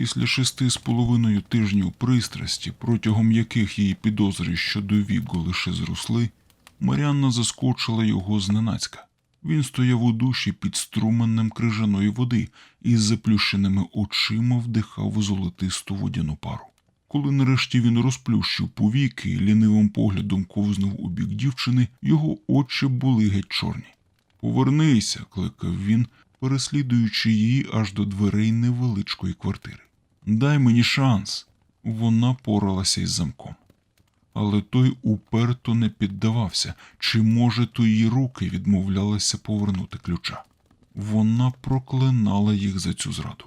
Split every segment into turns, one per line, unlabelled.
Після шести з половиною тижнів пристрасті, протягом яких її підозри щодо віку лише зросли, Маріанна заскочила його зненацька. Він стояв у душі під струменем крижаної води і з заплющеними очима вдихав золотисту водяну пару. Коли нарешті він розплющив повіки і лінивим поглядом ковзнув у бік дівчини, його очі були геть чорні. Повернися, кликав він, переслідуючи її аж до дверей невеличкої квартири. Дай мені шанс. Вона поралася із замком. Але той уперто не піддавався, чи, може, то її руки відмовлялися повернути ключа. Вона проклинала їх за цю зраду.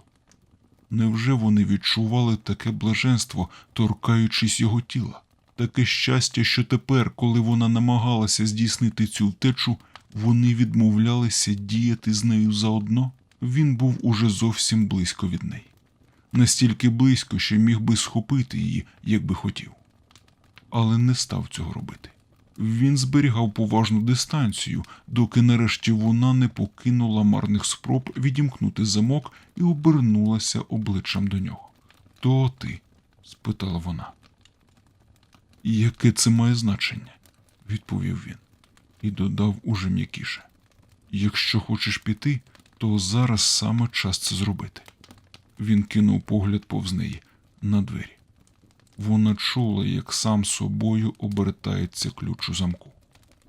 Невже вони відчували таке блаженство, торкаючись його тіла? Таке щастя, що тепер, коли вона намагалася здійснити цю втечу, вони відмовлялися діяти з нею заодно? Він був уже зовсім близько від неї. Настільки близько, що міг би схопити її, якби хотів. Але не став цього робити. Він зберігав поважну дистанцію, доки нарешті вона не покинула марних спроб відімкнути замок і обернулася обличчям до нього. То ти? спитала вона. Яке це має значення? відповів він і додав уже м'якіше. Якщо хочеш піти, то зараз саме час це зробити. Він кинув погляд повз неї на двері. Вона чула, як сам собою обертається ключ у замку.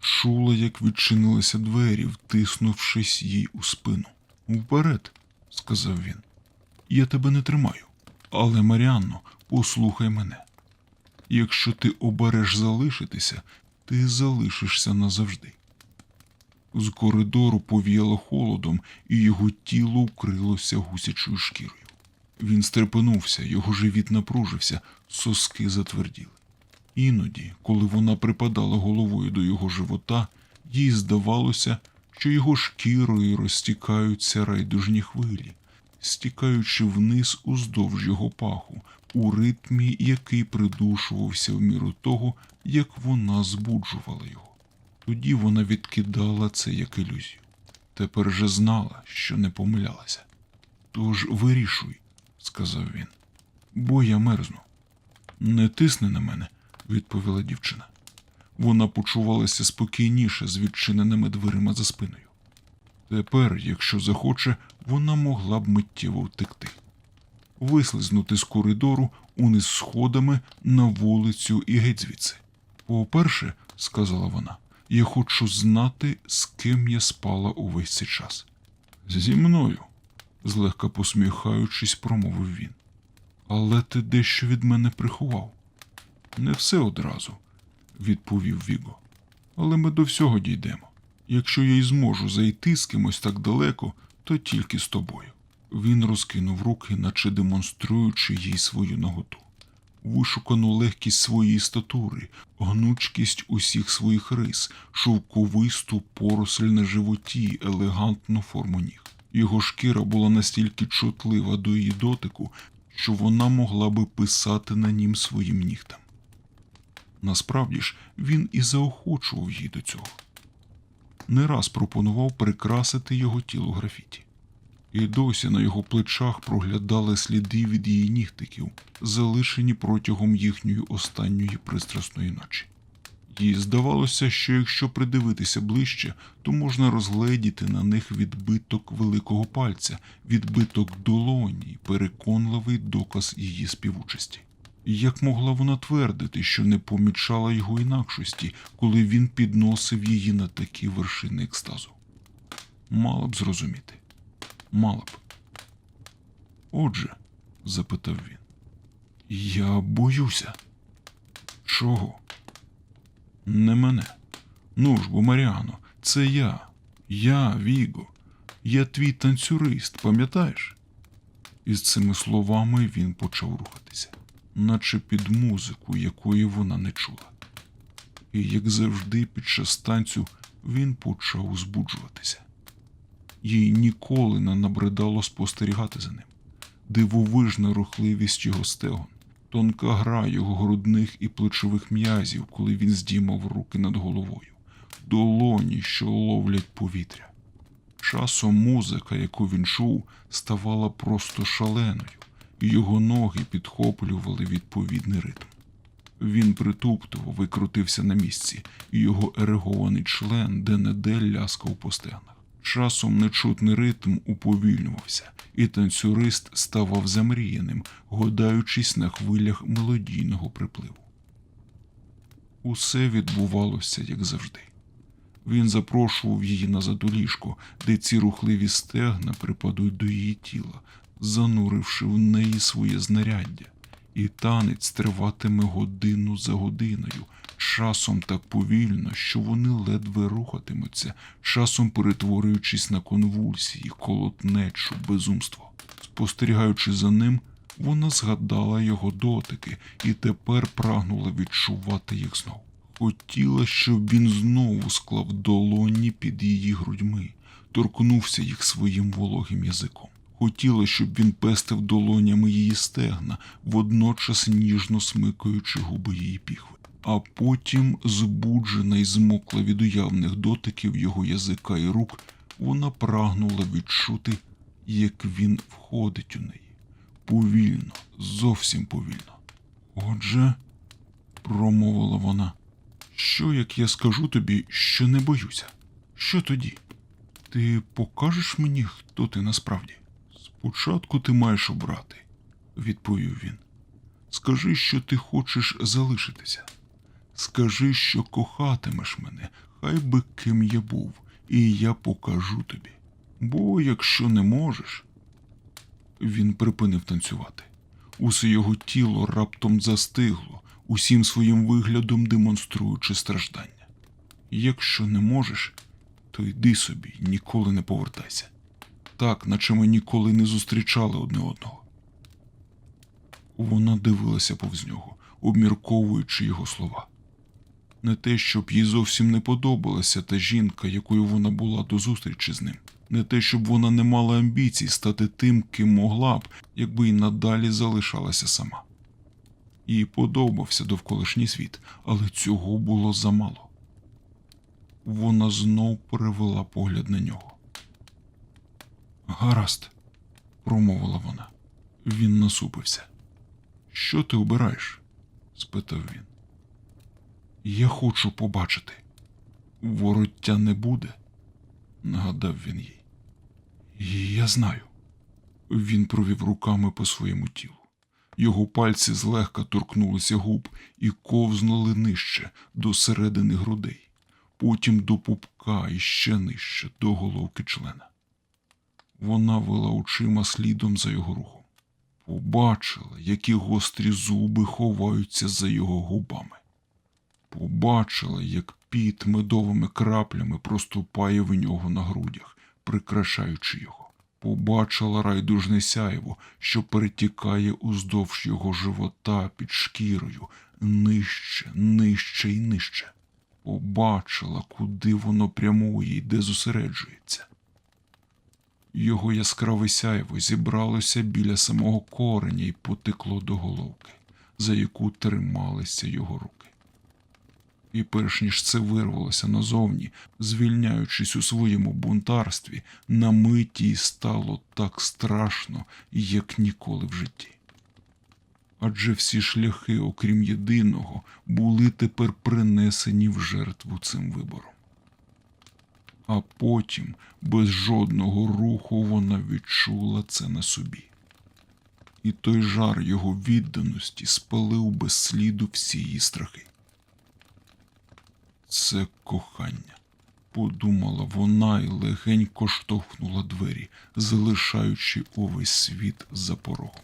Чула, як відчинилися двері, втиснувшись їй у спину. Вперед, сказав він. Я тебе не тримаю. Але, Маріанно, послухай мене. Якщо ти обереш залишитися, ти залишишся назавжди. З коридору повіяло холодом, і його тіло вкрилося гусячою шкірою. Він стрепенувся, його живіт напружився, соски затверділи. Іноді, коли вона припадала головою до його живота, їй здавалося, що його шкірою розтікаються райдужні хвилі, стікаючи вниз уздовж його паху, у ритмі, який придушувався в міру того, як вона збуджувала його. Тоді вона відкидала це як ілюзію. Тепер же знала, що не помилялася. Тож вирішуй, сказав він, бо я мерзну. Не тисни на мене, відповіла дівчина. Вона почувалася спокійніше з відчиненими дверима за спиною. Тепер, якщо захоче, вона могла б миттєво втекти, вислизнути з коридору униз сходами на вулицю і геть звідси. По-перше, сказала вона, я хочу знати, з ким я спала увесь цей час. Зі мною, злегка посміхаючись, промовив він. Але ти дещо від мене приховав. Не все одразу, відповів Віго. Але ми до всього дійдемо. Якщо я й зможу зайти з кимось так далеко, то тільки з тобою. Він розкинув руки, наче демонструючи їй свою наготу, вишукану легкість своєї статури, гнучкість усіх своїх рис, шовковисту поросль на животі, елегантну форму ніг. Його шкіра була настільки чутлива до її дотику, що вона могла би писати на нім своїм нігтем. Насправді ж, він і заохочував її до цього. Не раз пропонував прикрасити його тіло графіті. І досі на його плечах проглядали сліди від її нігтиків, залишені протягом їхньої останньої пристрасної ночі. Їй здавалося, що якщо придивитися ближче, то можна розгледіти на них відбиток великого пальця, відбиток долоні, переконливий доказ її співучасті. Як могла вона твердити, що не помічала його інакшості, коли він підносив її на такі вершини екстазу? Мала б зрозуміти. Мала б. Отже, запитав він, я боюся. Чого? Не мене. Ну ж бо, Маріано, це я. Я, Віго. Я твій танцюрист, пам'ятаєш? Із цими словами він почав рухатися, наче під музику, якої вона не чула. І, як завжди, під час танцю він почав збуджуватися. Їй ніколи не набридало спостерігати за ним. Дивовижна рухливість його стегон, тонка гра його грудних і плечових м'язів, коли він здіймав руки над головою, долоні, що ловлять повітря. Часом музика, яку він чув, ставала просто шаленою, і його ноги підхоплювали відповідний ритм. Він притуптував і крутився на місці, і його ерегований член де-не-де ляскав по стегнах. Часом нечутний ритм уповільнювався, і танцюрист ставав замріяним, годаючись на хвилях мелодійного припливу. Усе відбувалося як завжди. Він запрошував її назад у ліжко, де ці рухливі стегна припадуть до її тіла, зануривши в неї своє знаряддя, і танець триватиме годину за годиною, часом так повільно, що вони ледве рухатимуться, часом перетворюючись на конвульсії, колотнечу, безумство. Спостерігаючи за ним, вона згадала його дотики і тепер прагнула відчувати їх знов. Хотіла, щоб він знову склав долоні під її грудьми, торкнувся їх своїм вологим язиком. Хотіла, щоб він пестив долонями її стегна, водночас ніжно смикаючи губи її піхви. А потім, збуджена і змокла від уявних дотиків його язика і рук, вона прагнула відчути, як він входить у неї. Повільно, зовсім повільно. Отже, промовила вона. Що, як я скажу тобі, що не боюся? Що тоді? Ти покажеш мені, хто ти насправді? Спочатку ти маєш обрати, відповів він. Скажи, що ти хочеш залишитися. Скажи, що кохатимеш мене, хай би ким я був, і я покажу тобі. Бо якщо не можеш. Він припинив танцювати. Усе його тіло раптом застигло, усім своїм виглядом демонструючи страждання. Якщо не можеш, то йди собі, ніколи не повертайся. Так, наче ми ніколи не зустрічали одне одного. Вона дивилася повз нього, обмірковуючи його слова. Не те, щоб їй зовсім не подобалася та жінка, якою вона була до зустрічі з ним, не те, щоб вона не мала амбіцій стати тим, ким могла б, якби й надалі залишалася сама. Їй подобався довколишній світ, але цього було замало. Вона знов перевела погляд на нього. Гаразд, промовила вона. Він насупився. Що ти обираєш? спитав він. Я хочу побачити. Вороття не буде, нагадав він їй. Я знаю. Він провів руками по своєму тілу. Його пальці злегка торкнулися губ і ковзнули нижче до середини грудей, потім до пупка і ще нижче до головки члена. Вона вела очима слідом за його рухом. Побачила, які гострі зуби ховаються за його губами. Побачила, як піт медовими краплями проступає в нього на грудях, прикрашаючи його. Побачила райдужне сяйво, що перетікає уздовж його живота під шкірою, нижче, нижче і нижче. Побачила, куди воно прямує і де зосереджується. Його яскраве сяйво зібралося біля самого кореня і потекло до головки, за яку трималися його руки. І перш ніж це вирвалося назовні, звільняючись у своєму бунтарстві, на миті й стало так страшно, як ніколи в житті. Адже всі шляхи, окрім єдиного, були тепер принесені в жертву цим вибором. А потім, без жодного руху, вона відчула це на собі. І той жар його відданості спалив без сліду всі її страхи. Це кохання, подумала вона і легенько штовхнула двері, залишаючи увесь світ за порогом.